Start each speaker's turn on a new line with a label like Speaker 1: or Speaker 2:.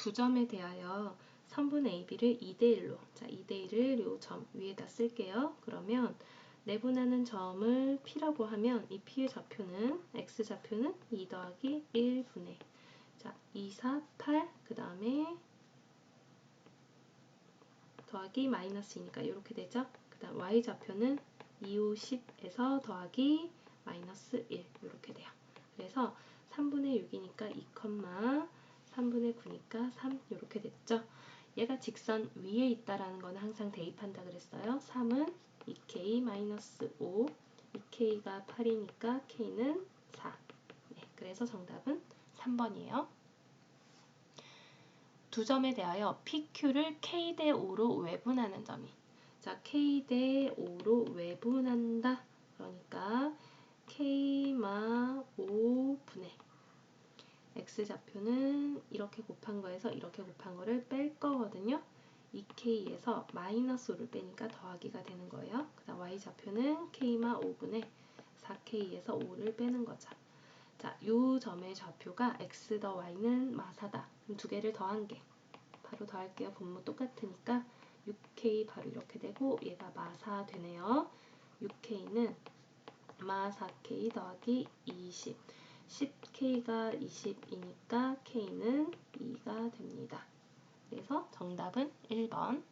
Speaker 1: 두 점에 대하여 3분의 AB를 2대1로 자 2대1을 요 점 위에다 쓸게요. 그러면 내분하는 점을 P라고 하면 이 P의 좌표는 X 좌표는 2 더하기 1분의 자 2, 4, 8 그 다음에 더하기 마이너스이니까 이렇게 되죠. 그 다음 Y 좌표는 2, 5, 10에서 더하기 마이너스 1 이렇게 돼요. 그래서 3분의 6이니까 2, 3분의 9니까 3 이렇게 됐죠. 얘가 직선 위에 있다라는 건 항상 대입한다 그랬어요. 3은 2k-5 2k가 8이니까 k는 4 네, 그래서 정답은 3번이에요. 두 점에 대하여 PQ를 K 대 5로 외분하는 점이 자 K 대 5로 외분한다. 그러니까 K마 5분의 X좌표는 이렇게 곱한 거에서 이렇게 곱한 거를 뺄 거거든요. 2K에서 마이너스 5를 빼니까 더하기가 되는 거예요. 그 다음 Y좌표는 K마 5분의 4K에서 5를 빼는 거죠. 자, 요 점의 좌표가 X 더 Y는 마사다. 그럼 두 개를 더한 게 바로 더할게요. 분모 똑같으니까 6K 바로 이렇게 되고 얘가 마사 되네요. 6K는 마 4K 더하기 20 10K가 20이니까 K는 2가 됩니다. 그래서 정답은 1번